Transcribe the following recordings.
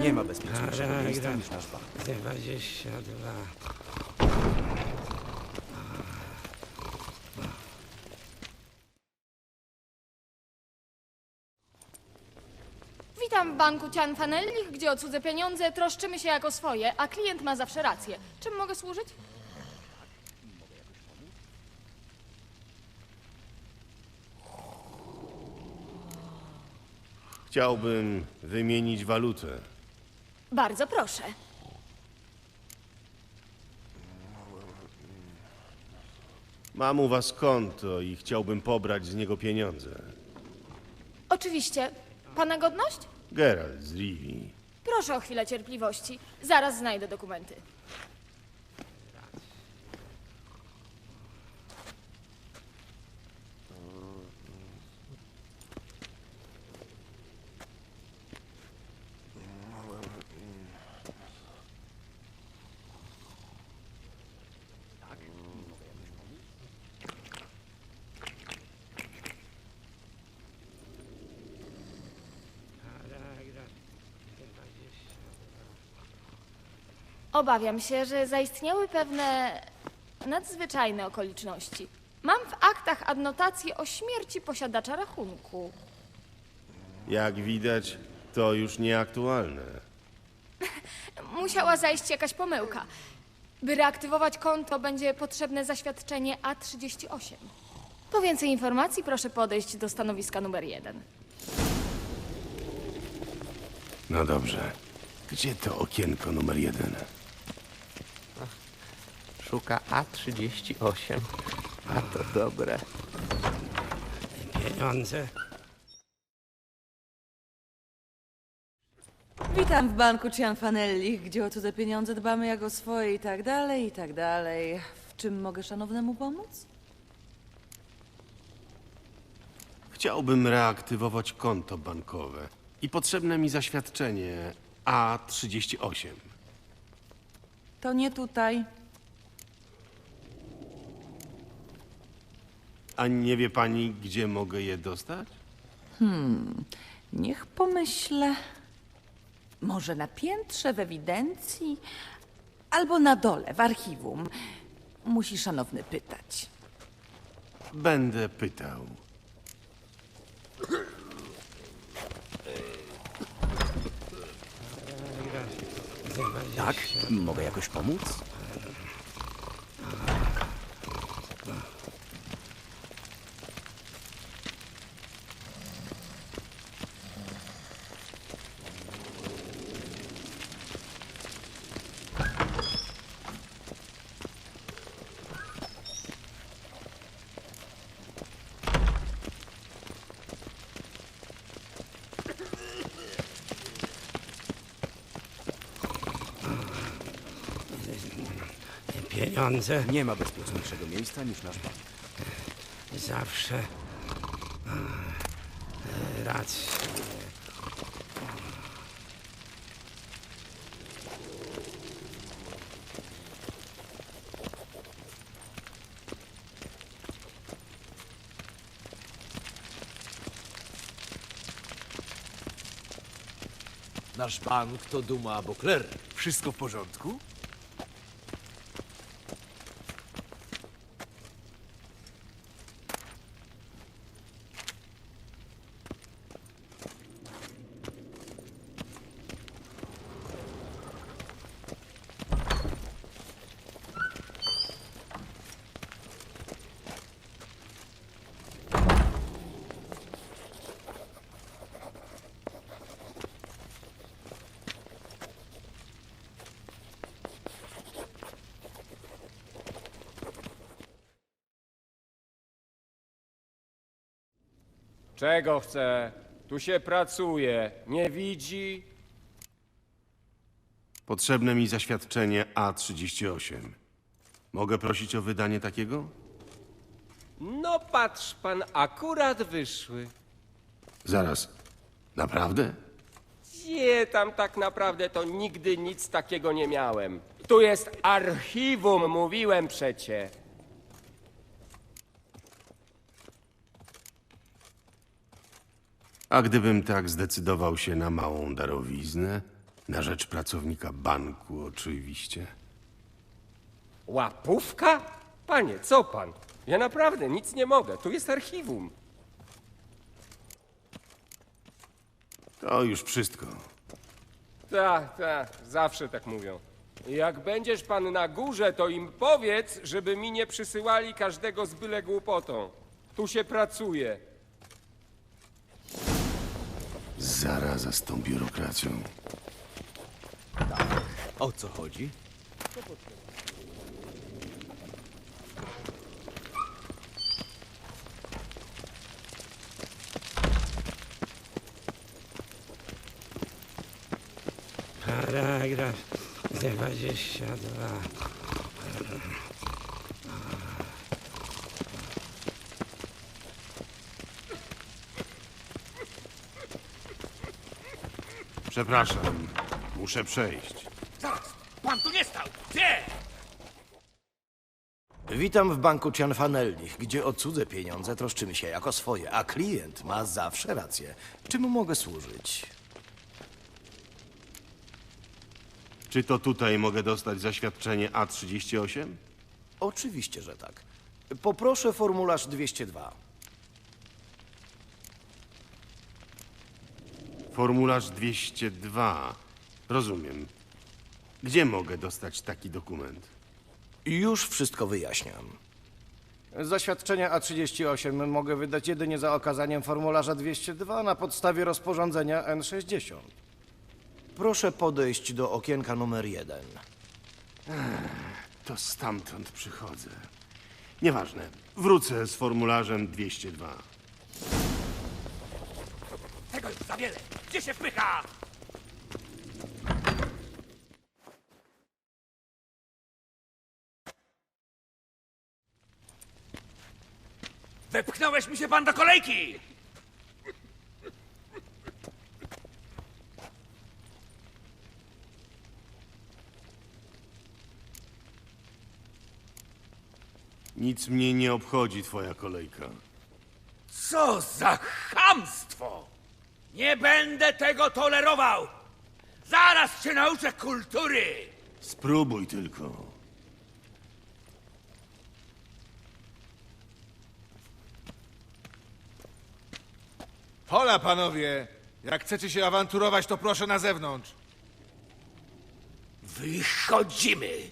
Nie ma bezpieczniejszego miejsca niż nasz bank. 22. Witam w banku Cian Fanellich, gdzie o cudze pieniądze troszczymy się jako swoje, a klient ma zawsze rację. Czym mogę służyć? Chciałbym wymienić walutę. Bardzo proszę. Mam u was konto i chciałbym pobrać z niego pieniądze. Oczywiście. Pana godność? Geralt z Rivi. Proszę o chwilę cierpliwości. Zaraz znajdę dokumenty. Paragraf 20. Obawiam się, że zaistniały pewne nadzwyczajne okoliczności. Mam w aktach adnotację o śmierci posiadacza rachunku. Jak widać, to już nieaktualne. Musiała zajść jakaś pomyłka. By reaktywować konto, będzie potrzebne zaświadczenie A38. Po więcej informacji proszę podejść do stanowiska numer 1. No dobrze. Gdzie to okienko numer jeden? Szuka A38. A to dobre. Pieniądze. Witam w banku Cianfanelli, gdzie o cudze pieniądze dbamy jak o swoje i tak dalej, i tak dalej. W czym mogę szanownemu pomóc? Chciałbym reaktywować konto bankowe i potrzebne mi zaświadczenie A38. To nie tutaj. A nie wie pani, gdzie mogę je dostać? Niech pomyślę. Może na piętrze w ewidencji? Albo na dole w archiwum. Musi szanowny pytać. Będę pytał. Tak? Mogę jakoś pomóc? Pieniądze Nie ma bezpieczniejszego miejsca niż nasz bank. zawsze. e, Rację. Nasz bank to Duma Bokler. Wszystko w porządku? Czego chce? Tu się pracuje. Nie widzi? Potrzebne mi zaświadczenie A38. Mogę prosić o wydanie takiego? No patrz pan, akurat wyszły. Zaraz. Naprawdę? Gdzie tam tak naprawdę to nigdy nic takiego nie miałem. Tu jest archiwum, mówiłem przecie. A gdybym tak zdecydował się na małą darowiznę? Na rzecz pracownika banku, oczywiście. Łapówka? Panie, co pan? Ja naprawdę nic nie mogę. Tu jest archiwum. To już wszystko. Tak, tak, zawsze tak mówią. Jak będziesz pan na górze, to im powiedz, żeby mi nie przysyłali każdego z byle głupotą. Tu się pracuje. Zaraza z tą biurokracją. O co chodzi? Paragraf 22. Przepraszam, muszę przejść. Pan tu nie stał! Gdzie? Witam w banku Cianfanellich, gdzie o cudze pieniądze troszczymy się jako swoje, a klient ma zawsze rację. Czym mogę służyć? Czy to tutaj mogę dostać zaświadczenie A38? Oczywiście, że tak. Poproszę formularz 202. Formularz 202. Rozumiem. Gdzie mogę dostać taki dokument? Już wszystko wyjaśniam. Zaświadczenia A38 mogę wydać jedynie za okazaniem formularza 202 na podstawie rozporządzenia N60. Proszę podejść do okienka numer 1. To stamtąd przychodzę. Nieważne. Wrócę z formularzem 202. Tego już za wiele! Gdzie się wpycha? Wepchnąłeś mi się pan do kolejki! Nic mnie nie obchodzi twoja kolejka. Co za chamstwo! Nie będę tego tolerował! Zaraz cię nauczę kultury! Spróbuj tylko. Hola, panowie! Jak chcecie się awanturować, to proszę na zewnątrz. Wychodzimy!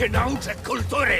Cię nauczę kultury!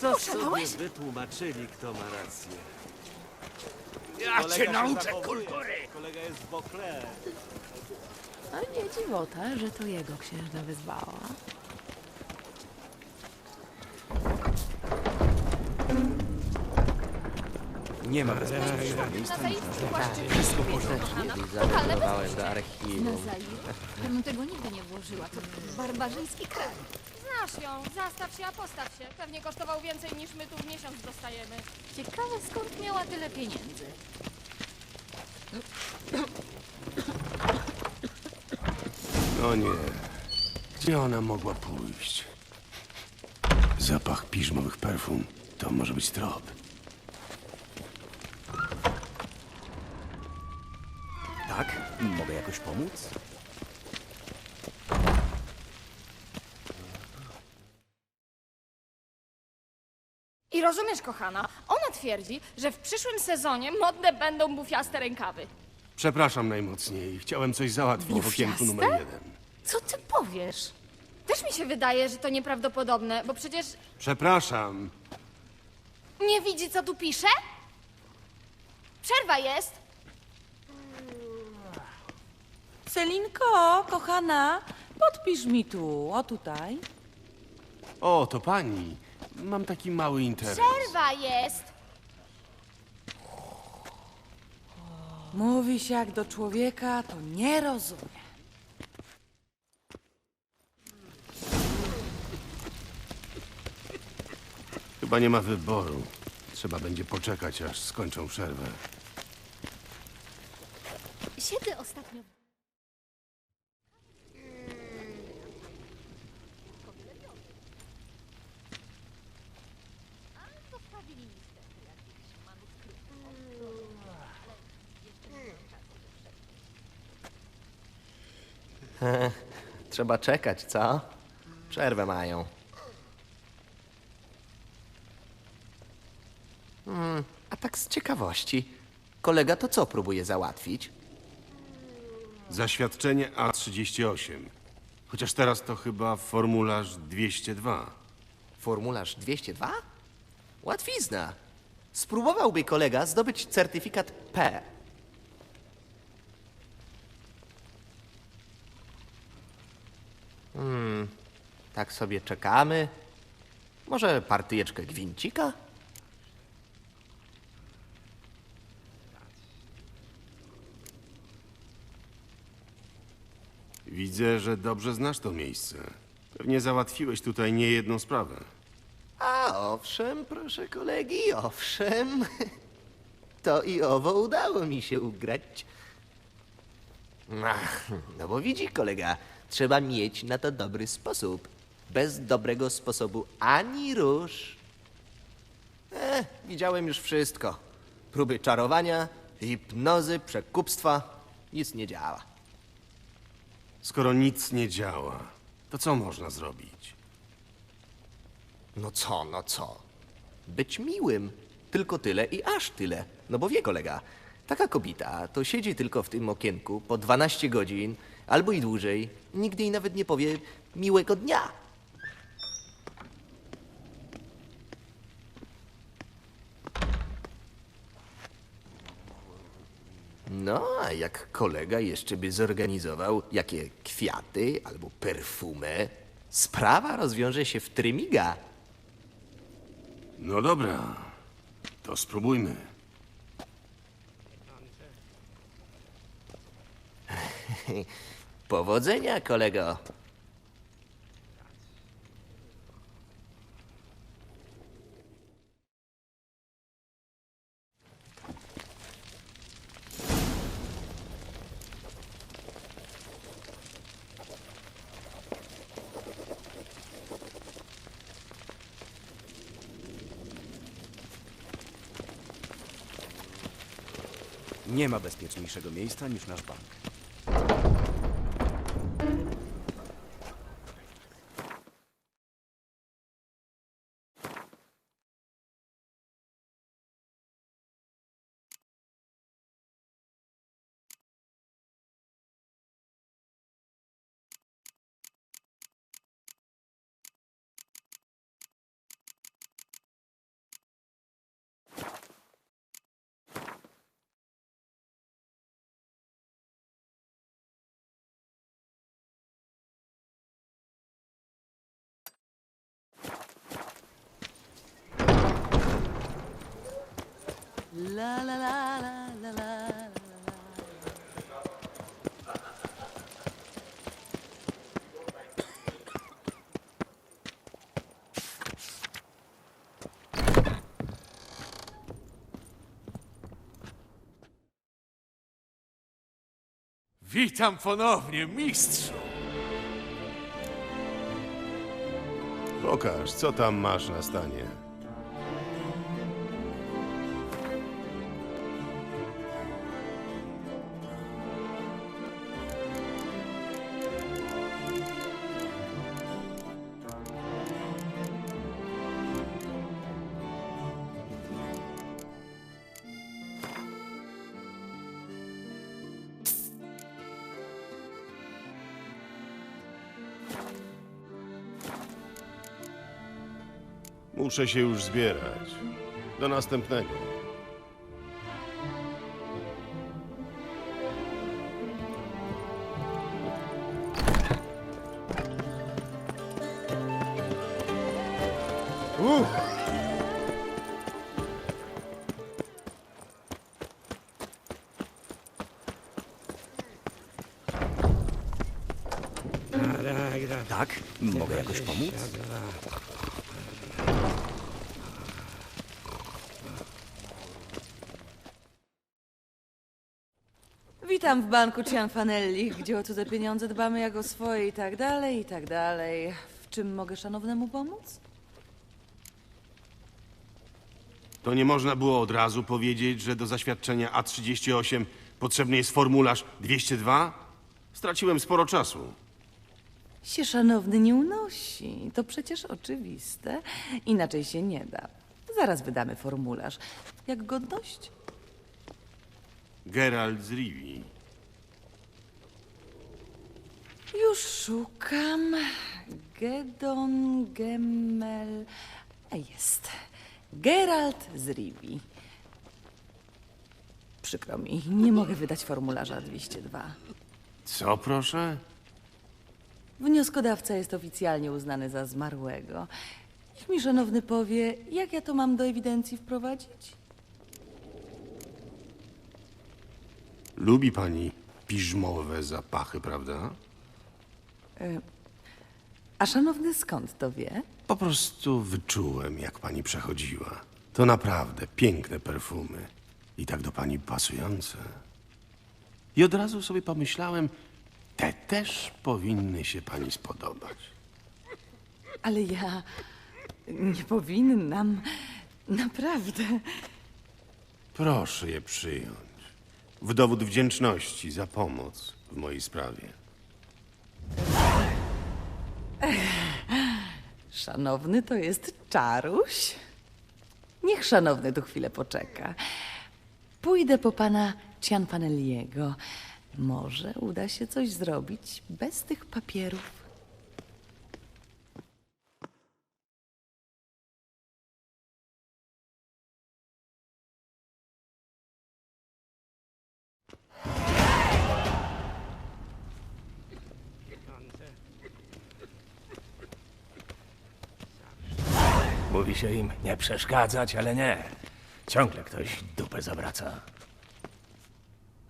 To sobie wytłumaczyli, kto ma rację. Ja cię nauczę kultury! Kolega jest Bokler. A nie dziwota, że to jego księżna wyzwała. Nie ma niż nasz bank. Zarezerwowałem do archiwum. Ja bym tego nigdy nie włożyła. To barbarzyński kraj. Znasz ją. Zastaw się, a postaw się. Pewnie kosztował więcej niż my tu w miesiąc dostajemy. Ciekawe skąd miała tyle pieniędzy. No nie. Gdzie ona mogła pójść? Zapach piżmowych perfum. To może być trop. Tak? Mogę jakoś pomóc? Kochana, ona twierdzi, że w przyszłym sezonie modne będą bufiaste rękawy. Przepraszam najmocniej. Chciałem coś załatwić w okienku numer jeden. Co ty powiesz? Też mi się wydaje, że to nieprawdopodobne, bo przecież Przepraszam. nie widzi, co tu pisze? Przerwa jest. Celinko, kochana, podpisz mi tu, o tutaj. O, to pani. Mam taki mały interes. Przerwa jest. Mówi się jak do człowieka, to nie rozumie. Chyba nie ma wyboru. Trzeba będzie poczekać, aż skończą przerwę. Siedzę ostatnio. Trzeba czekać, co? Przerwę mają. Hmm, a tak z ciekawości, kolega to co próbuje załatwić? Zaświadczenie A38. Chociaż teraz to chyba formularz 202. Formularz 202? Łatwizna. Spróbowałby kolega zdobyć certyfikat P. tak sobie czekamy. Może partyjeczkę gwincika? Widzę, że dobrze znasz to miejsce. Pewnie załatwiłeś tutaj niejedną sprawę. A owszem, proszę kolegi, owszem. To i owo udało mi się ugrać. Ach, no bo widzi kolega, trzeba mieć na to dobry sposób. Bez dobrego sposobu ani rusz. E, widziałem już wszystko. Próby czarowania, hipnozy, przekupstwa. Nic nie działa. Skoro nic nie działa, to co można zrobić? No co, no co? Być miłym. Tylko tyle i aż tyle. No bo wie kolega, taka kobieta to siedzi tylko w tym okienku po 12 godzin albo i dłużej. Nigdy jej nawet nie powie miłego dnia. No, a jak kolega jeszcze by zorganizował jakie kwiaty albo perfumę, sprawa rozwiąże się w trymiga. No dobra, to spróbujmy. Powodzenia, kolego. Nie ma bezpieczniejszego miejsca niż nasz bank. La la la la la la. Witam ponownie, mistrzu! Pokaż, co tam masz na stanie. Muszę się już zbierać. Do następnego. Witam w banku Cianfanelli, gdzie o cudze pieniądze dbamy jak o swoje i tak dalej, i tak dalej. W czym mogę szanownemu pomóc? To nie można było od razu powiedzieć, że do zaświadczenia A38 potrzebny jest formularz 202? Straciłem sporo czasu. Się szanowny nie unosi. To przecież oczywiste. Inaczej się nie da. Zaraz wydamy formularz. Jak godność? Geralt z Rivi. Już szukam. Gedon Gemmel. A jest. Geralt z Rivi. Przykro mi, nie mogę wydać formularza 202. Co proszę? Wnioskodawca jest oficjalnie uznany za zmarłego. Niech mi szanowny powie, jak ja to mam do ewidencji wprowadzić? Lubi pani piżmowe zapachy, prawda? A szanowny skąd to wie? Po prostu wyczułem, jak pani przechodziła. To naprawdę piękne perfumy. I tak do pani pasujące. I od razu sobie pomyślałem, te też powinny się pani spodobać. Ale ja nie powinnam. Naprawdę. Proszę je przyjąć. W dowód wdzięczności za pomoc w mojej sprawie. Szanowny to jest czaruś? Niech szanowny tu chwilę poczeka. Pójdę po pana Cianfanelliego. Może uda się coś zrobić bez tych papierów. Się im nie przeszkadzać, ale nie. Ciągle ktoś dupę zawraca.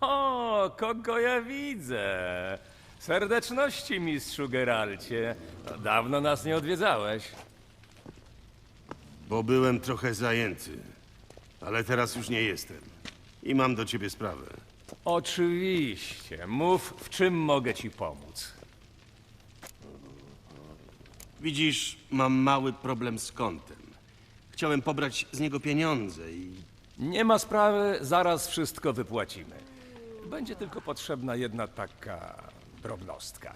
O, kogo ja widzę? Serdeczności, mistrzu Geralcie. No, Dawno nas nie odwiedzałeś. Bo byłem trochę zajęty. Ale teraz już nie jestem. I mam do ciebie sprawę. Oczywiście. Mów, w czym mogę ci pomóc. Widzisz, mam mały problem z kontem. Chciałem pobrać z niego pieniądze i Nie ma sprawy, zaraz wszystko wypłacimy. Będzie tylko potrzebna jedna taka drobnostka.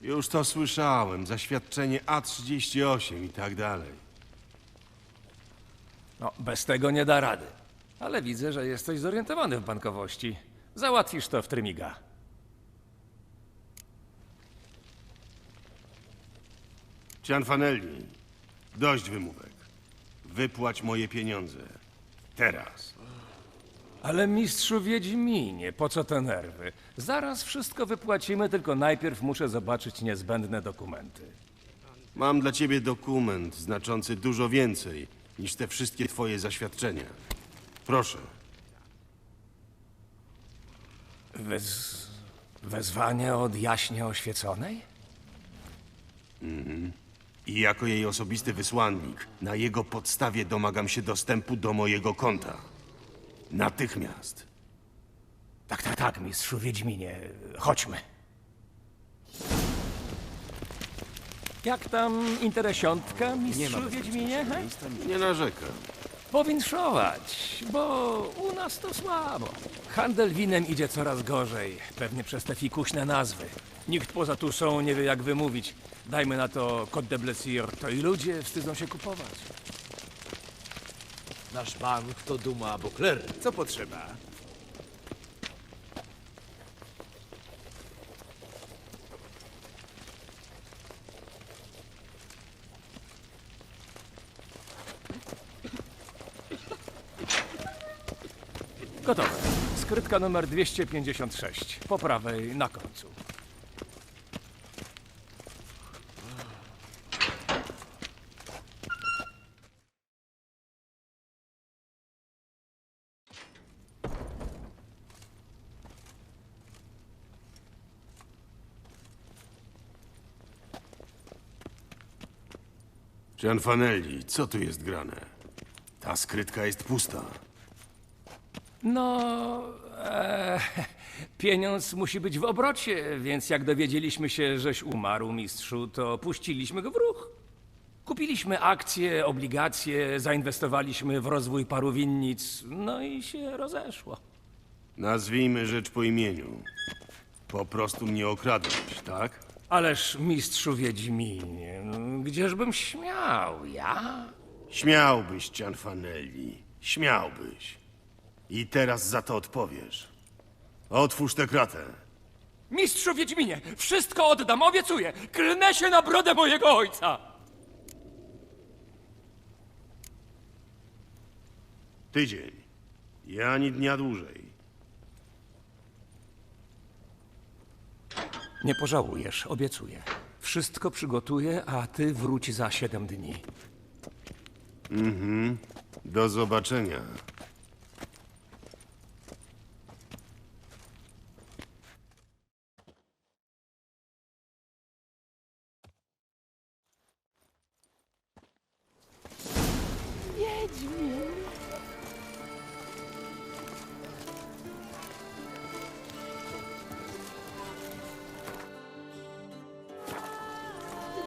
już to słyszałem. Zaświadczenie A38 i tak dalej. No, bez tego nie da rady. Ale widzę, że jesteś zorientowany w bankowości. Załatwisz to w Trymiga. Cianfanelli, dość wymówek. Wypłać moje pieniądze. Teraz. Ale mistrzu Wiedźminie, po co te nerwy? Zaraz wszystko wypłacimy, tylko najpierw muszę zobaczyć niezbędne dokumenty. Mam dla ciebie dokument znaczący dużo więcej niż te wszystkie twoje zaświadczenia. Proszę. Wez... Wezwanie od jaśnie oświeconej? I jako jej osobisty wysłannik, na jego podstawie domagam się dostępu do mojego konta. Natychmiast. Tak, tak, tak, mistrzu Wiedźminie. Chodźmy. Jak tam interesiątka, mistrzu Wiedźminie? he? Nie narzekam. Powinszować, bo u nas to słabo. Handel winem idzie coraz gorzej, pewnie przez te fikuśne nazwy. Nikt poza Tusą nie wie jak wymówić. Dajmy na to Côte de Blessure, to i ludzie wstydzą się kupować. Nasz bank to duma Bokler. Co potrzeba? Gotowe. Skrytka numer 256, po prawej na końcu. Gianfanelli, co tu jest grane? Ta skrytka jest pusta. No, e, pieniądz musi być w obrocie, więc jak dowiedzieliśmy się, żeś umarł, mistrzu, to puściliśmy go w ruch. Kupiliśmy akcje, obligacje, zainwestowaliśmy w rozwój paru winnic, no i się rozeszło. Nazwijmy rzecz po imieniu. Po prostu mnie okradłeś, tak? Ależ mistrzu Wiedźminie, gdzieżbym śmiał, ja? Śmiałbyś, Cianfanelli. Śmiałbyś. I teraz za to odpowiesz. Otwórz tę kratę. Mistrzu Wiedźminie, wszystko oddam, obiecuję! Klnę się na brodę mojego ojca! Tydzień. I ani dnia dłużej. Nie pożałujesz, obiecuję. Wszystko przygotuję, a ty wróć za siedem dni. Do zobaczenia.